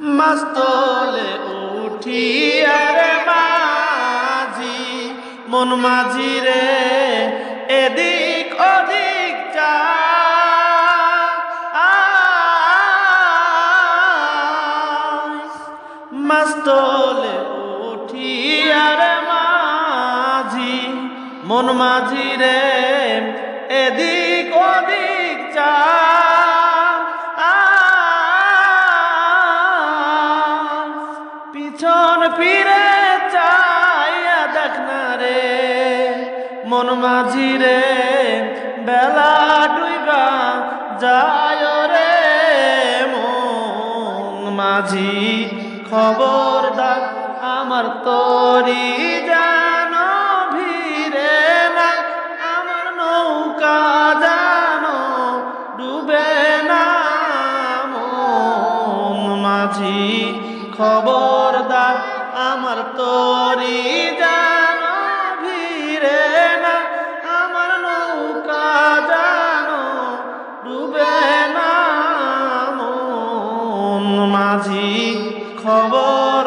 মাস্তলে উঠি আরে মাঝি, মন মাঝি রে, এদিক ওদিক চা মাস্তলে উঠি আরে মাঝি, মন মাঝি রে, এদিক ওদিক ফিরে চাইয়া দেখ না রে। মন মাঝি রে, বেলা ডুইবা যায় রে। মন মাঝি খবর খবরদার আমার তরি জানো ভিড়ে না। আমার নৌকা জানো ডুবে না। মন মাঝি খবরদার আমার তরি জানো ভিড়ে না আমার নৌকা জানো ডুবে না। মন মাঝি খবর